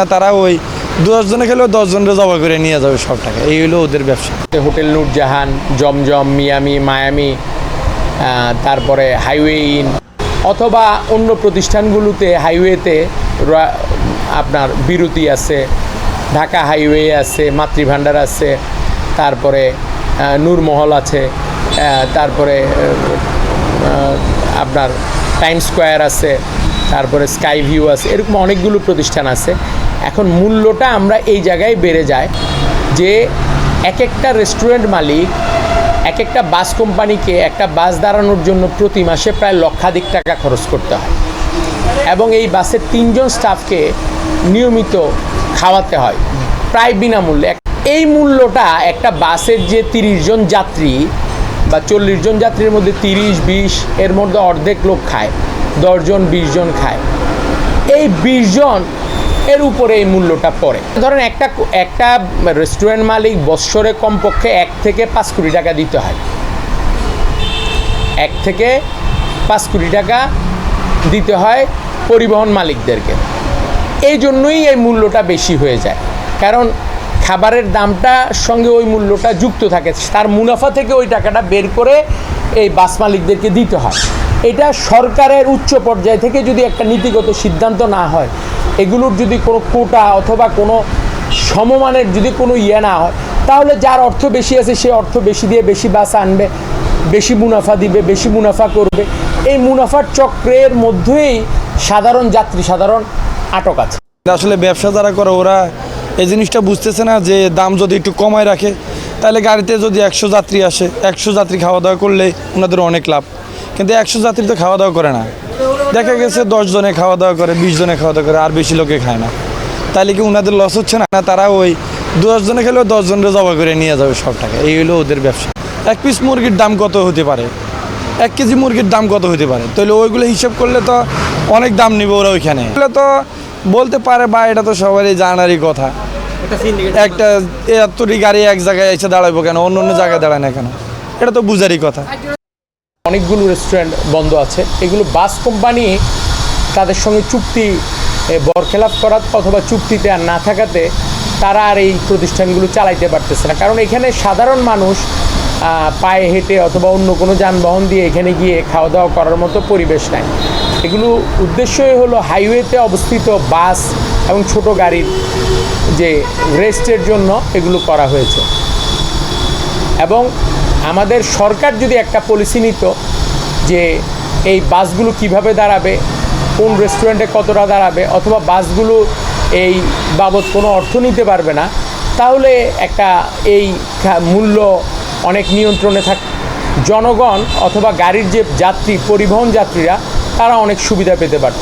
না, তারা ওই দশ জনে খেলেও দশ জনের জবা করে নিয়ে যাবে সব টাকা। এই হলো ওদের ব্যবসা। Hotel Nurjahan Zamzam, Miami, Miami তারপরে হাইওয়ে ইন, অথবা অন্য প্রতিষ্ঠানগুলোতে, হাইওয়েতে আপনার বিরতি আছে, ঢাকা হাইওয়ে আছে, মাতৃভাণ্ডার আছে, তারপরে নূরমহল আছে তারপরে আপনার টাইম স্কোয়ার আছে তারপরে স্কাই ভিউ আছে এরকম অনেকগুলো প্রতিষ্ঠান আছে। এখন মূল্যটা আমরা এই জায়গায় বেড়ে যায় যে এক একটা রেস্টুরেন্ট মালিক, এক একটা বাস কোম্পানিকে একটা বাস দাঁড়ানোর জন্য প্রতি মাসে প্রায় লক্ষাধিক টাকা খরচ করতে হয়। এবং এই বাসের তিনজন স্টাফকে নিয়মিত খাওয়াতে হয়, প্রায় বিনামূল্যে। এই মূল্যটা একটা বাসের যে তিরিশ জন যাত্রী বা চল্লিশ জন যাত্রীর মধ্যে তিরিশ, বিশ, এর মধ্যে অর্ধেক লোক খায়। দশজন বিশ জন খায়। এই বিশ জন এর উপরে এই মূল্যটা পড়ে। ধরেন একটা একটা রেস্টুরেন্ট মালিক বৎসরে কমপক্ষে এক থেকে পাঁচ কোটি টাকা দিতে হয়। এক থেকে পাঁচ কোটি টাকা দিতে হয় পরিবহন মালিকদেরকে। এই জন্যই এই মূল্যটা বেশি হয়ে যায়। কারণ খাবারের দামটার সঙ্গে ওই মূল্যটা যুক্ত থাকে। তার মুনাফা থেকে ওই টাকাটা বের করে এই বাস মালিকদেরকে দিতে হয়। এটা সরকারের উচ্চ পর্যায় থেকে যদি একটা নীতিগত সিদ্ধান্ত না হয়, এগুলোর যদি কোনো কোটা অথবা কোনো সমমানের যদি কোনো ইয়ে না হয়, তাহলে যার অর্থ বেশি আছে সে অর্থ বেশি দিয়ে বেশি বাস আনবে, বেশি মুনাফা দিবে, বেশি মুনাফা করবে। এই মুনাফার চক্রের মধ্যেই সাধারণ যাত্রী, সাধারণ আটক আছে। আসলে ব্যবসা যারা করে, ওরা এই জিনিসটা বুঝতেছে না যে দাম যদি একটু কমায় রাখে, তাহলে গাড়িতে যদি একশো যাত্রী আসে, একশো যাত্রী খাওয়া দাওয়া করলে ওনাদের অনেক লাভ। কিন্তু একশো যাত্রী তো খাওয়া দাওয়া করে না। দেখা গেছে দশ জনে খাওয়া দাওয়া করে বিশ জনে খাওয়া দাওয়া করে আর বেশি লোকে খায় না। তাহলে কি ওনাদের লস হচ্ছে না? না তারা ওই দশ জনে খেলেও দশ জনের জবা করে নিয়ে যাবে সব টাকা। এই হলো ওদের ব্যবসা। এক পিস মুরগির দাম কত হতে পারে? এক কেজি মুরগির দাম কত হতে পারে? তাহলে ওইগুলো হিসাব করলে তো অনেক দাম নিবে ওরা ওইখানে। তো বলতে পারে বা এটা তো সবারই জানারই কথা। একটা এতটি গাড়ি এক জায়গায় এসে দাঁড়াবো কেন? অন্য অন্য জায়গায় দাঁড়ায় না কেন? এটা তো বুঝারই কথা। অনেকগুলো রেস্টুরেন্ট বন্ধ আছে। এগুলো বাস কোম্পানি তাদের সঙ্গে চুক্তি বরখেলাপ করার অথবা চুক্তিতে আর না থাকাতে তারা আর এই প্রতিষ্ঠানগুলো চালাইতে পারতেছে না। কারণ এখানে সাধারণ মানুষ পায়ে হেঁটে অথবা অন্য কোনো যানবাহন দিয়ে এখানে গিয়ে খাওয়া দাওয়া করার মতো পরিবেশ নাই। এগুলো উদ্দেশ্যই হলো হাইওয়েতে অবস্থিত বাস এবং ছোট গাড়ির যে রেস্টের জন্য এগুলো করা হয়েছে। এবং আমাদের সরকার যদি একটা পলিসি নিত যে এই বাসগুলো কীভাবে দাঁড়াবে, কোন রেস্টুরেন্টে কতটা দাঁড়াবে, অথবা বাসগুলো এই বাবদ কোনো অর্থ নিতে পারবে না, তাহলে একটা এই মূল্য অনেক নিয়ন্ত্রণে থাক জনগণ অথবা গাড়ির যে যাত্রী, পরিবহন যাত্রীরা, তারা অনেক সুবিধা পেতে পারত।